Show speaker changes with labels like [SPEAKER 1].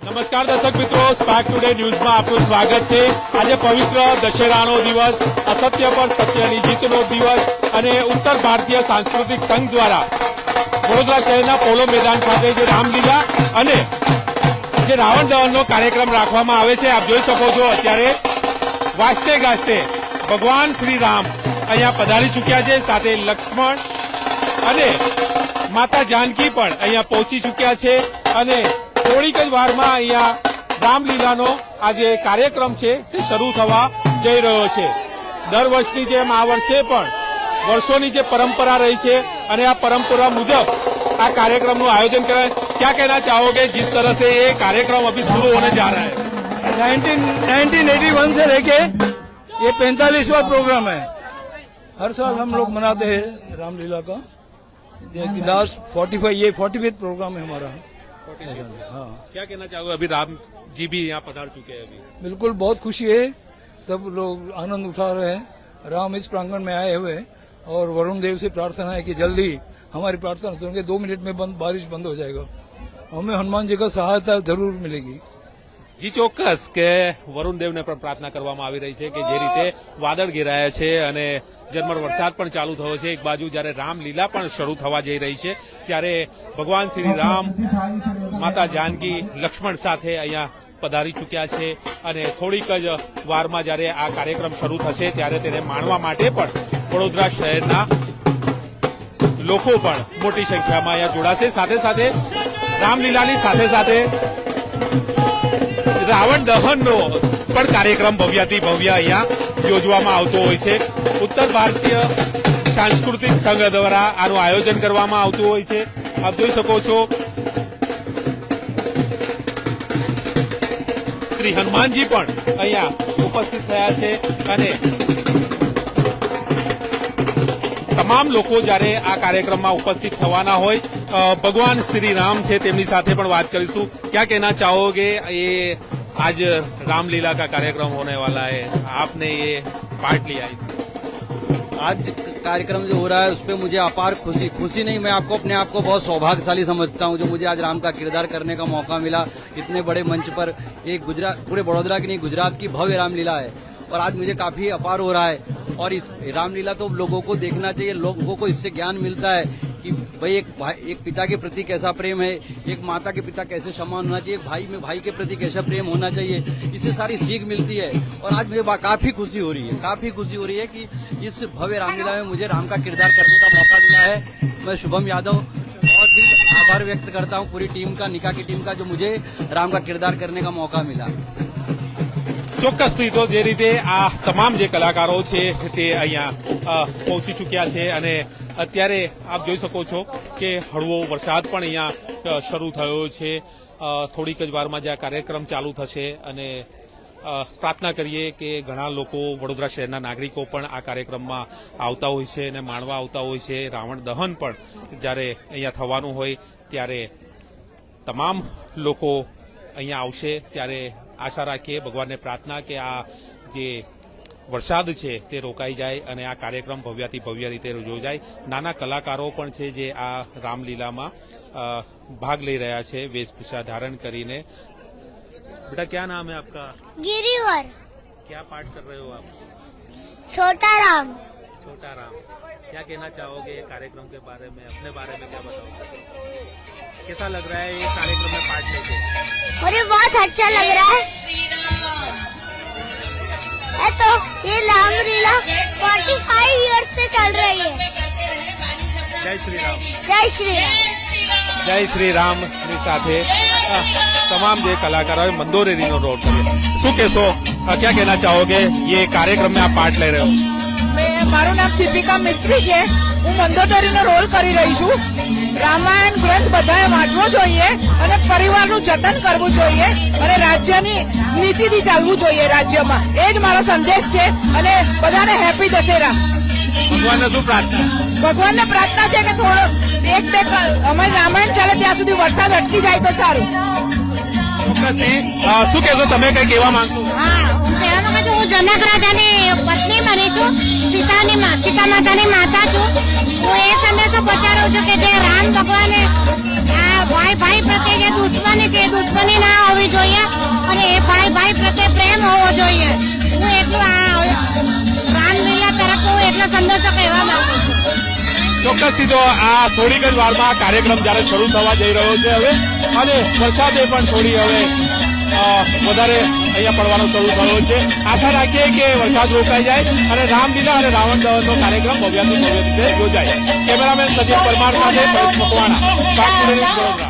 [SPEAKER 1] નમસ્કાર દર્શક મિત્રો સ્પાર્ક ટુડે ન્યૂઝમાં આપનું સ્વાગત છે. આજે પવિત્ર દશેરાનો દિવસ, અસત્ય પર સત્યની જીતનો દિવસ અને ઉત્તર ભારતીય સાંસ્કૃતિક સંઘ દ્વારા વડોદરા શહેરના પોલો મેદાન ખાતે જે રામલીલા અને જે રાવણ દહનનો કાર્યક્રમ રાખવામાં આવે છે, આપ જોઈ શકો છો અત્યારે વાસ્તે ગાજતે ભગવાન શ્રી રામ અહીંયા પધારી ચૂક્યા છે, સાથે લક્ષ્મણ અને માતા જાનકી પણ અહીંયા પહોંચી ચૂક્યા છે અને થોડીક જ વારમાં અહીંયા રામલીલાનો આ જે કાર્યક્રમ છે તે શરૂ થવા જઈ રહ્યો છે દર વર્ષની જેમ આ વર્ષે પણ વર્ષોની જે પરંપરા રહી છે અને આ પરંપરા મુજબ આ कार्यक्रम નું आयोजन करा है क्या कहना चाहोगे जिस तरह से ये कार्यक्रम अभी शुरू होने जा रहा है
[SPEAKER 2] 19 1981 से लेके ये पैंतालीसवा प्रोग्राम है हर साल हम लोग मनाते हैं रामलीला का लास्ट 45 ये 45 प्रोग्राम है हमारा हाँ।
[SPEAKER 1] क्या कहना चाहोगे? अभी राम जी भी यहाँ पधार चुके हैं अभी।
[SPEAKER 2] बिल्कुल बहुत खुशी है। सब लोग आनंद उठा रहे हैं। राम इस प्रांगण में आए हुए हैं और वरुण देव से प्रार्थना है कि जल्दी हमारी प्रार्थना सुनेंगे दो मिनट में बंद बारिश बंद हो जाएगा। हमें हनुमान जी का सहायता ज़रूर मिलेगी।
[SPEAKER 1] જી, ચોક્કસ કે વરુણ દેવને પણ પ્રાર્થના કરવામાં આવી રહી છે કે જે રીતે વાદળ ઘેરાયા છે અને ઝરમર વરસાદ પણ ચાલુ થયો છે. એક બાજુ જ્યારે રામલીલા પણ શરૂ થવા જઈ રહી છે, ત્યારે ભગવાન શ્રી રામ માતા જાનકી લક્ષ્મણ સાથે અહીંયા પધારી ચૂક્યા છે અને થોડીક જ વારમાં જ્યારે આ કાર્યક્રમ શરૂ થશે ત્યારે તેને માણવા માટે પણ વડોદરા શહેરના લોકો પણ મોટી સંખ્યામાં અહીંયા જોડાશે. સાથે સાથે રામલીલાની સાથે સાથે રાવણ દહનનો પણ કાર્યક્રમ ભવ્યાથી ભવ્ય અહીંયા યોજવામાં આવતો હોય છે. ઉત્તર ભારતીય સાંસ્કૃતિક સંઘ દ્વારા આનું આયોજન કરવામાં આવતું હોય છે. આપ જોઈ શકો છો. શ્રી હનુમાનજી પણ અહીંયા ઉપસ્થિત થયા છે અને તમામ લોકો જ્યારે આ કાર્યક્રમમાં ઉપસ્થિત થવાના હોય અ, ભગવાન શ્રી રામ છે તેમની સાથે પણ વાત કરીશું क्या कहना चाहोगे ये आज रामलीला का कार्यक्रम होने वाला है आपने ये पार्ट लिया है
[SPEAKER 3] आज कार्यक्रम जो हो रहा है उस पर मुझे अपार खुशी खुशी नहीं मैं आपको अपने आप को बहुत सौभाग्यशाली समझता हूँ जो मुझे आज राम का किरदार करने का मौका मिला इतने बड़े मंच पर एक गुजरात पूरे बड़ौदा की नहीं गुजरात की भव्य रामलीला है और आज मुझे काफी अपार हो रहा है और इस रामलीला तो लोगों को देखना चाहिए, लोगों को इससे ज्ञान मिलता है कि भाई एक भाई, एक पिता के प्रति कैसा प्रेम है, एक माता के पिता कैसे सम्मान होना चाहिए, एक भाई में, भाई के प्रति कैसा प्रेम होना चाहिए, इससे सारी सीख मिलती है। और आज मुझे काफ़ी खुशी हो रही है, काफ़ी खुशी हो रही है कि इस भव्य रामलीला में मुझे राम का किरदार करने का मौका मिला है। मैं शुभम यादव बहुत ही आभार व्यक्त करता हूँ पूरी टीम का, निका की टीम का, जो मुझे राम का किरदार करने का मौका मिला।
[SPEAKER 1] ચોક્કસથી તો જે રીતે આ તમામ જે કલાકારો છે તે અહીંયા પહોંચી ચૂક્યા છે અને અત્યારે આપ જોઈ શકો છો કે હળવો વરસાદ પણ અહીંયા શરૂ થયો છે. થોડીક જ વારમાં જે આ કાર્યક્રમ ચાલુ થશે અને પ્રાર્થના કરીએ કે ઘણા લોકો વડોદરા શહેરના નાગરિકો પણ આ કાર્યક્રમમાં આવતા હોય છે અને માણવા આવતા હોય છે. રાવણ દહન પણ જ્યારે અહીંયા થવાનું હોય ત્યારે તમામ લોકો અહીંયા આવશે ત્યારે આશા રાખીએ ભગવાનને પ્રાર્થના કે આ જે વરસાદ છે તે રોકાઈ જાય અને આ કાર્યક્રમ ભવ્યાથી ભવ્ય રીતે યોજાય નાના કલાકારો પણ છે જે આ રામલીલામાં અ, ભાગ લઈ રહ્યા છે વેશભૂષા ધારણ કરીને બેટા ક્યાં નામ है आपका
[SPEAKER 4] गिरिवर
[SPEAKER 1] क्या पाठ कर रहे हो आप
[SPEAKER 4] छोटा राम
[SPEAKER 1] छोटा राम क्या कहना चाहोगे ये कार्यक्रम के बारे में अपने बारे में क्या बताओगे कैसा लग रहा है ये कार्यक्रम में पार्ट लेके
[SPEAKER 4] मुझे बहुत अच्छा लग रहा है है तो ये रामलीला 45 ईयर्स से चल रही है
[SPEAKER 1] जय श्री राम
[SPEAKER 4] जय श्री राम
[SPEAKER 1] જય શ્રી રામ ની સાથે અ, તમામ જે કલાકારોએ મંદોરેરીનો રોલ કર્યો શું કહેશો અ, क्या कहना चाहोगे ये कार्यक्रम में आप पार्ट ले रहे हो
[SPEAKER 5] મેં મારું નામ દીપિકા મિસ્ત્રી છે. હું મંદોદરીનો રોલ કરી રહી છું. રામાયણ ગ્રંથ બધાએ વાંચવો જોઈએ અને પરિવારનું જતન કરવું જોઈએ અને રાજ્યની નીતિથી ચાલવું જોઈએ રાજ્યમાં. એ જ મારો સંદેશ છે અને બધાને હેપી દશેરા.
[SPEAKER 1] ભગવાનને શું પ્રાર્થના?
[SPEAKER 5] ભગવાનને પ્રાર્થના છે કે થોડો એક બે અમારી રામાયણ ચાલે ત્યાં સુધી વરસાદ અટકી જાય તો સારું.
[SPEAKER 1] શું કહેશો? તમે કઈ કહેવા
[SPEAKER 4] માંગુ હું. જનક રાજાની પત્ની બની છું. સીતાની સીતા માતાની માતા છું. હું એ સંદેશો પહોંચાડું છું કે જે રામ ભગવાને આ ભાઈ ભાઈ પ્રત્યે જે દુશ્મની છે, એ દુશ્મની ના હોવી જોઈએ અને એ ભાઈ ભાઈ પ્રત્યે પ્રેમ હોવો જોઈએ. હું એટલું આ રામલીલા તરફ હું એટલો સંદેશો કહેવા માંગુ છું.
[SPEAKER 1] ચોક્કસથી તો આ થોડીક જ વારમાં કાર્યક્રમ જ્યારે શરૂ થવા જઈ રહ્યો છે હવે. અને વરસાદે પણ થોડી હવે વધારે અહીંયા પડવાનો શરૂ થયો છે. આશા રાખીએ કે વરસાદ રોકાઈ જાય અને રામલીલા અને રાવણ દહનનો કાર્યક્રમ ભવ્યાથી ભવ્ય રીતે યોજાય. કેમેરામેન સજીવ પરમાર સાથે મકવાણા.